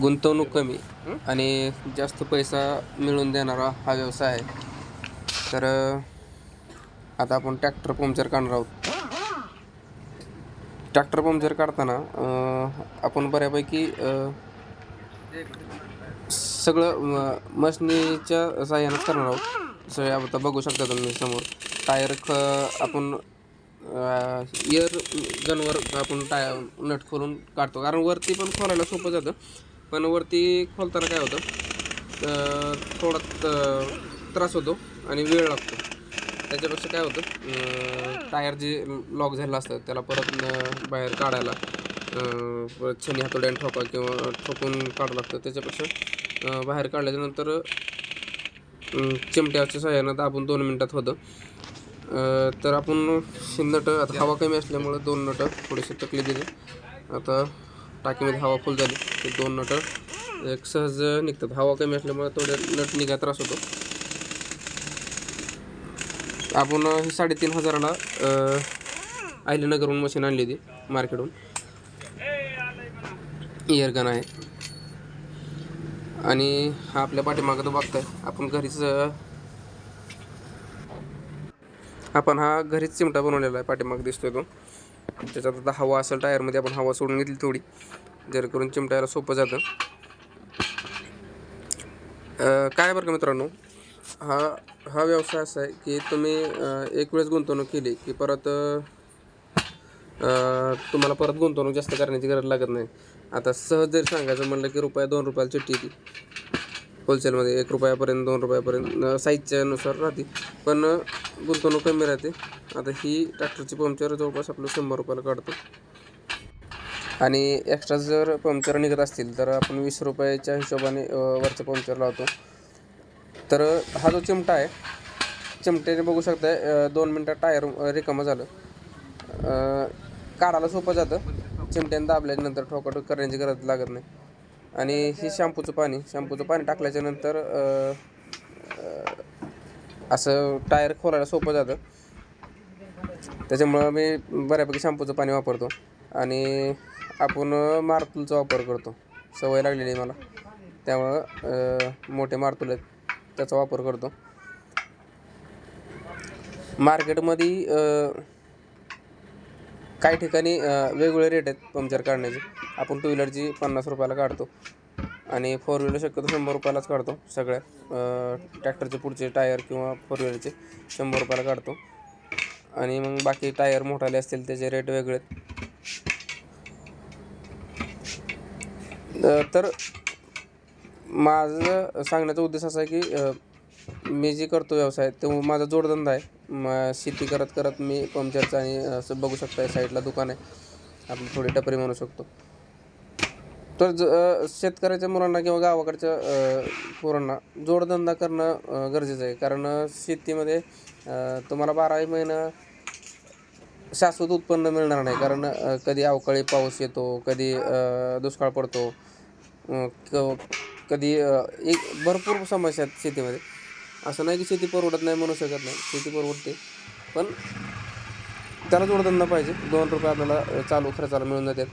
गुंतवणूक कमी आणि जास्त पैसा मिळवून देणारा हा व्यवसाय आहे. तर आता आपण ट्रॅक्टर पंक्चर काढणार आहोत. ट्रॅक्टर पंक्चर काढताना आपण बऱ्यापैकी सगळं मशनीच्या साह्यानंच करणार आहोत. सगळे आता बघू शकता तुम्ही समोर. टायर ख आपण इयर गनवर आपण टाय नट खोलून काढतो. कारण वरती पण खोलायला सोपं जातं. पण वरती खोलताना काय होतं? थोडा त्रास होतो आणि वेळ लागतो. त्याच्यापेक्षा काय होतं? टायर जे लॉक झालेलं असतं त्याला परत बाहेर काढायला परत छनी हातोड्याने ठोका किंवा ठोकून काढावं लागतं. त्याच्यापेक्षा बाहेर काढल्याच्यानंतर चिमट्याच्या सहाय्यानं दाबून दोन मिनटात होतं. तर आपण नट आता हवा कमी असल्यामुळं दोन नटं थोडेसे तकली दिले. आता टाकीमध्ये हवा फुल झाली. ते दोन नटं एक सहज निघतात. हवा कमी असल्यामुळे थोडे नट निघा त्रास होतो. आपण ही साडेतीन हजाराला अं, मशीन आणली होती मार्केटहून. इयरगन आहे. आणि हा आपल्या पाठीमागं तर बघताय. आपण घरीच आपण हा घरीच चिमटा बनवलेला आहे पाठीमाग दिसतोय तो. त्याच्यात आता हवा असेल टायरमध्ये आपण हवा सोडून घेतली थोडी जेणेकरून चिमटायला सोपं जातं. काय बरं का मित्रांनो हा हा व्यवसाय असा आहे की तुम्ही एक वेळेस गुंतवणूक केली की परत तुम्हाला परत गुंतवणूक जास्त करण्याची गरज लागत नाही. आता सहज जरी सांगायचं म्हणलं की रुपया दोन रुपयाला चिठ्ठी ती होलसेलमध्ये एक रुपयापर्यंत दोन रुपयापर्यंत साईजच्यानुसार राहते. पण गुंतवणूक कमी राहते. आता ही ट्रॅक्टरची पंक्चर जवळपास आपलं शंभर रुपयाला काढतो. आणि एक्स्ट्रा जर पंक्चर निघत असतील तर आपण वीस रुपयाच्या हिशोबाने वरचं पंक्चर लावतो. तर हा जो चिमटा आहे चिमट्याने बघू शकता दोन मिनटात टायर रिकामं झालं. काढायला सोपं जातं. चिमट्याने दाबल्यानंतर ठोकाठोक करण्याची गरज लागत नाही. आणि हे शॅम्पूचं पाणी शॅम्पूचं पाणी टाकल्याच्या नंतर असं टायर खोलायला सोपं जातं. त्याच्यामुळं मी बऱ्यापैकी शॅम्पूचं पाणी वापरतो आणि आपण मारतूलचा वापर करतो. सवय लागलेली आहे मला. त्यामुळं मोठे मारतूल आहेत त्याचा वापर करतो. मार्केटमध्ये काही ठिकाणी वेगवेगळे रेट आहेत पंक्चर काढण्याचे आपण टू व्हीलरची पन्नास रुपयाला काढतो. आणि फोर व्हीलर शक्यतो शंभर रुपयालाच काढतो. सगळ्या ट्रॅक्टरचे पुढचे टायर किंवा फोर व्हीलरचे शंभर रुपयाला काढतो. आणि मग बाकी टायर मोठाले असतील त्याचे रेट वेगळे तर माझं सांगण्याचा उद्देश असा आहे की मी जे करतो व्यवसाय तो माझा जोडधंदा आहे. म शेती करत करत मी पंक्चरचं आणि असं बघू शकता साईडला दुकान आहे. आपण थोडी टपरी म्हणू शकतो. तर ज शेतकऱ्याच्या मुलांना किंवा गावाकडच्या पोरांना जोडधंदा करणं गरजेचं आहे. कारण शेतीमध्ये तुम्हाला बाराही महिना शाश्वत उत्पन्न मिळणार नाही. कारण कधी अवकाळी पाऊस येतो कधी दुष्काळ पडतो कधी एक भरपूर समस्या आहेत शेतीमध्ये. असं नाही की शेती परवडत नाही म्हणू शकत नाही. शेती परवडते. पण त्याला जोडधंदा पाहिजे. दोन रुपये आपल्याला चालू खर्चाला मिळून जातात.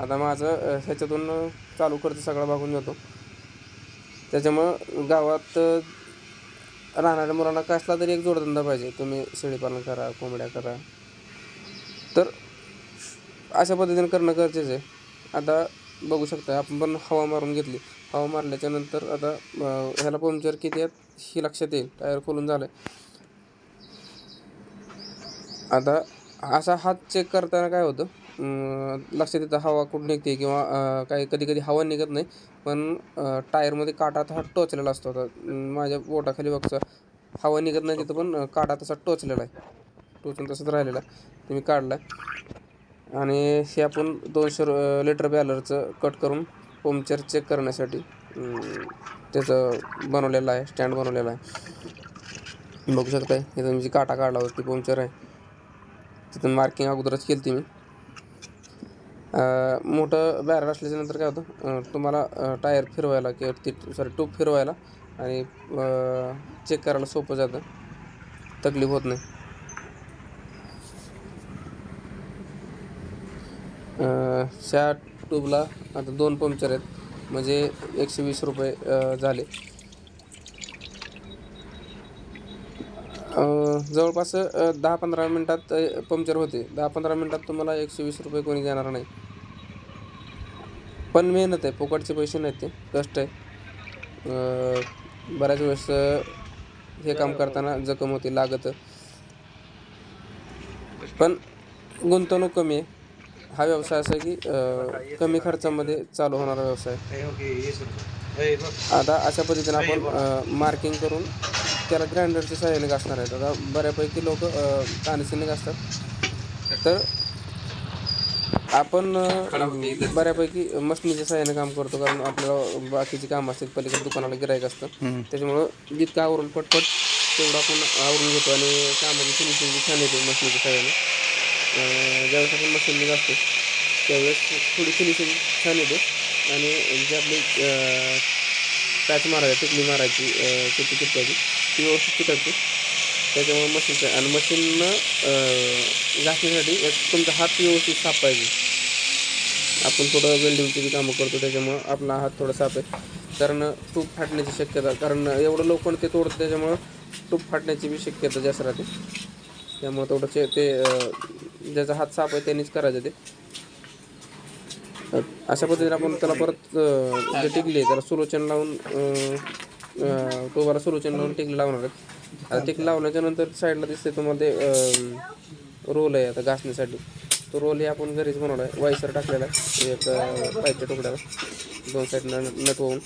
आता माझं ह्याच्यातून चालू खर्च सगळा भागून जातो. त्याच्यामुळं गावात राहणाऱ्या मुलांना कसला तरी एक जोडधंदा पाहिजे. तुम्ही शेळीपालन करा कोंबड्या करा. तर अशा पद्धतीने करणं गरजेचं आहे. आता बघू शकता आपण पण हवा मारून घेतली. हवा मारल्याच्या नंतर आता ह्याला पंक्चर किती आहेत ही लक्षात येईल. टायर खोलून झालं आता असा हात चेक करताना काय होतं लक्षात येतं हवा कुठं निघते किंवा काही कधी कधी हवा निघत नाही पण टायरमध्ये काटा हा टोचलेला असतो. आता माझ्या बोटाखाली बघचा हवा निघत नाही तिथं पण काटा तसा टोचलेला आहे. टोचून तसंच राहिलेला आहे. तुम्ही काढला आहे आणि हे आपण दोनशे रु- लिटर बॅलरचं कट करून पंक्चर चेक करण्यासाठी त्याचं बनवलेलं आहे स्टँड बनवलेला आहे. बघू शकताय इथं मी जी काटा काढला होता ती पंक्चर आहे. तिथून मार्किंग अगोदरच केली ती मी. मोठं बॅरल असल्याच्यानंतर काय होतं तुम्हाला टायर फिरवायला किंवा ती सॉरी ट्यूब फिरवायला आणि चेक करायला सोपं जातं. तकलीफ होत नाही. अं, ह्या ट्यूबला आता दोन पंक्चर आहेत. म्हणजे एकशे वीस रुपये झाले. जवळपास दहा पंधरा मिनटात पंक्चर होते. दहा पंधरा मिनटात तुम्हाला एकशे वीस रुपये कोणी देणार नाही. पण मेहनत आहे फुकटचे पैसे नाहीत ते कष्ट आहे. बऱ्याच वेळेस हे काम करताना जखम होते लागत. पण गुंतवणूक कमी आहे. हा व्यवसाय असा की कमी खर्चामध्ये चालू होणारा व्यवसाय आता अशा पद्धतीने आपण मार्किंग करून त्याला ग्राइंडरच्या सहाय्याने घासणार आहेत. आता बऱ्यापैकी लोक कानसीने घासतात तर आपण बऱ्यापैकी मशनीच्या सहाय्याने काम करतो कारण आपल्याला बाकीची कामं असतात पलीकडे दुकानाला गिरायक असतं. त्याच्यामुळं जितकं आवरून पटपट तेवढं आपण आवरून घेतो आणि कामाची फिनिशिंग छान येते मशनीच्या सहाय्याने. ज्यावेळेस आपण मशीनने घासतो त्यावेळेस थोडी फिनिशिंग छान येते. आणि जे आपली पॅच मारायची टिकली मारायची चिट्टी चिटकायची ती व्यवस्थित चिटकते त्याच्यामुळे मशीनचं आणि मशीननं घासण्यासाठी एक तुमचा हात व्यवस्थित साफ पाहिजे आपण थोडं वेल्डिंगची बी कामं करतो त्याच्यामुळं आपला हात थोडा साफ आहे. कारण तूप फाटण्याची शक्यता कारण एवढं लवकर ते तोडतं त्याच्यामुळं तूप फाटण्याची बी शक्यता जास्त राहते. त्यामुळं थोडं ते ज्याचा हात साफ आहे त्यांनीच करायचं ते. अशा पद्धतीने आपण त्याला परत जे टिकली आहे त्याला सुलोचन लावून टोबाला सुलोचन लावून टिकली लावणार आहेत. आता टिकली लावल्याच्या नंतर साईडला दिसते तुम्हाला ते रोल आहे आता घासण्यासाठी. तो रोल हे आपण घरीच बनवला आहे. वायसर टाकलेला आहे. एक पाईपच्या तुकड्याला दोन साईडनं नट होऊन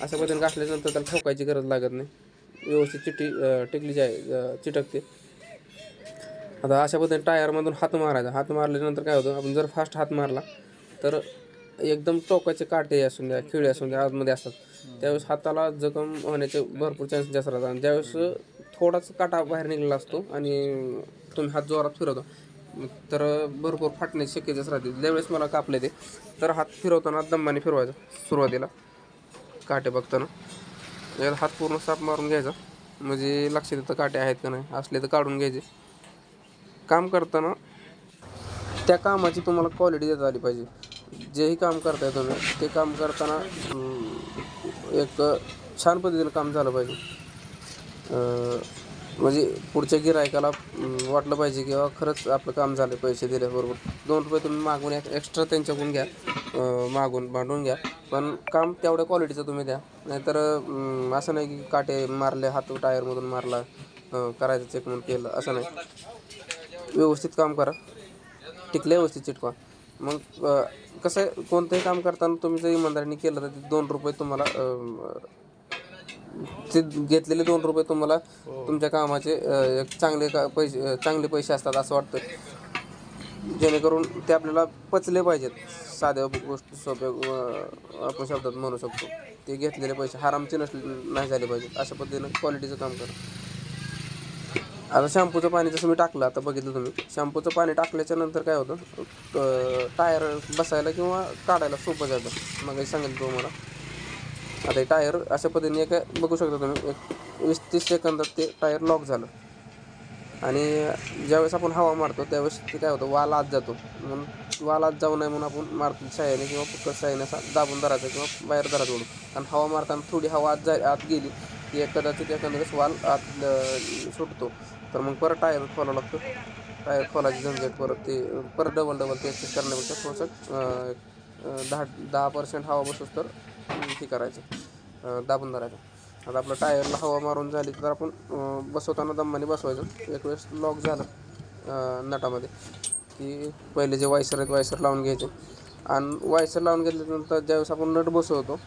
अशा पद्धतीने घासल्याच्यानंतर त्याला ठोकायची गरज लागत नाही. व्यवस्थित चिटी टिकली जाय आहे चिटकते. आता अशा पद्धतीने टायरमधून हात मारायचा. हात मारल्यानंतर काय होतं? आपण जर फास्ट हात मारला तर एकदम टोकाचे काटे असून द्या खिळे असून द्या आतमध्ये असतात. त्यावेळेस हाताला जखम होण्याचे भरपूर चान्स जास्त राहतात आणि ज्यावेळेस थोडाच काटा बाहेर निघाला असतो आणि तुम्ही हात जोरात फिरवता. तर भरपूर फाटण्याची शक्यताच राहते. ज्यावेळेस मला कापले ते तर हात फिरवताना दम्माने फिरवायचा सुरुवातीला. काटे बघताना. एकदा हात पूर्ण साफ मारून घ्यायचा. म्हणजे लक्षात येतं काटे आहेत का नाही असले तर काढून घ्यायचे. काम करताना त्या कामाची तुम्हाला क्वालिटी देता आली पाहिजे. जेही काम करताय तुम्ही ते काम करताना एक छान पद्धतीनं काम झालं पाहिजे. म्हणजे पुढच्या गिरायकाला वाटलं पाहिजे की बाबा खरंच आपलं काम झालं पैसे दिल्याबरोबर दोन रुपये तुम्ही मागून एक एक्स्ट्रा त्यांच्याकडून घ्या मागून भांडून घ्या. पण काम तेवढ्या क्वालिटीचं तुम्ही द्या. नाहीतर असं नाही की काटे मारले हात टायरमधून मारला करायचं चेक म्हणून केलं असं नाही. व्यवस्थित काम करा. टिकले व्यवस्थित चिटकवा. मग कसं आहे कोणतंही काम करताना तुम्ही जर इमानदारीने केलं तर ते दोन रुपये तुम्हाला ते घेतलेले दोन रुपये तुम्हाला तुमच्या कामाचे एक चांगले का पैसे चांगले पैसे असतात असं वाटतं. जेणेकरून ते आपल्याला पचले पाहिजेत. साध्या गोष्टी सोप्या आपण शब्दात म्हणू शकतो. ते घेतलेले पैसे हरामचे नसले नाही झाले पाहिजेत. अशा पद्धतीनं क्वालिटीचं काम करा. आता शॅम्पूचं पाणी जसं मी टाकलं आता बघितलं तुम्ही. शॅम्पूचं पाणी टाकल्याच्या नंतर काय होतं? टायर बसायला किंवा काढायला सोपं जातं. मग सांगेल तुम्हाला. आता हे टायर अशा पद्धतीने एक बघू शकता तुम्ही एक वीस तीस सेकंदात ते टायर लॉक झालं. आणि ज्यावेळेस आपण हवा मारतो त्यावेळेस ते काय होतं वाल आत जातो. म्हणून वाल आत जाऊ नये म्हणून आपण मारतो साह्याने किंवा फक्त साह्याने असा दाबून धरायचा किंवा बाहेर धरायचं ओढून कारण हवा मारताना थोडी हवा आत जाय आत गेली की कदाचित एखाद्या वाल आत सुटतो. तर मग परत टायर खोलावं लागतो. टायर खोलायची झंझट परत ते परत डबल डबल ते करण्यापेक्षा थोडंसं दहा दहा पर्सेंट हवा बसोस तर ते करायचं दाबून धरायचं. आता आपलं टायरला हवा मारून झाली तर आपण बसवताना दमाने बसवायचं. एक वेळेस लॉक झालं नटामध्ये. की पहिले जे वायसर आहेत वायसर लावून घ्यायचे. आणि वायसर लावून घेतल्यानंतर ज्यावेळेस आपण नट बसवतो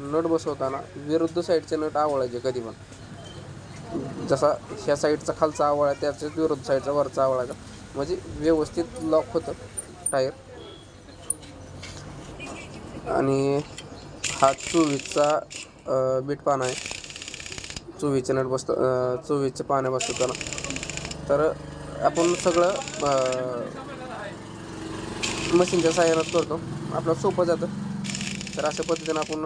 नट बसवताना विरुद्ध साईडचे नट आवळायचे कधी पण. जसा ह्या साईडचा खालचा आवळा आहे त्याच्याच विरुद्ध साईडचा वरचा आवळायचा म्हणजे व्यवस्थित लॉक होतं टायर. आणि हा चोवीसचा बीट पाना आहे. चोवीसच्या नट बसतो चोवीसच्या चोवीसचे पाण्या बसवताना तर आपण सगळं मशीनच्या सहाय्यानं करतो. आपलं सोपं जातं. तर अशा पद्धतीनं आपण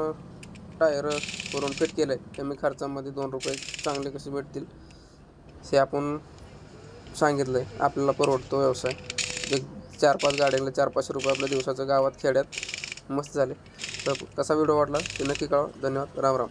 टायर करून फिट केलं आहे कमी खर्चामध्ये दोन रुपये चांगले कसे भेटतील हे आपण सांगितलं आहे आपल्याला परवडतो व्यवसाय. एक चार पाच गाड्यांना चार पाचशे रुपये आपल्या दिवसाचं गावात खेड्यात मस्त झाले. तर कसा व्हिडिओ वाटला ते नक्की कळवा. धन्यवाद. राम राम.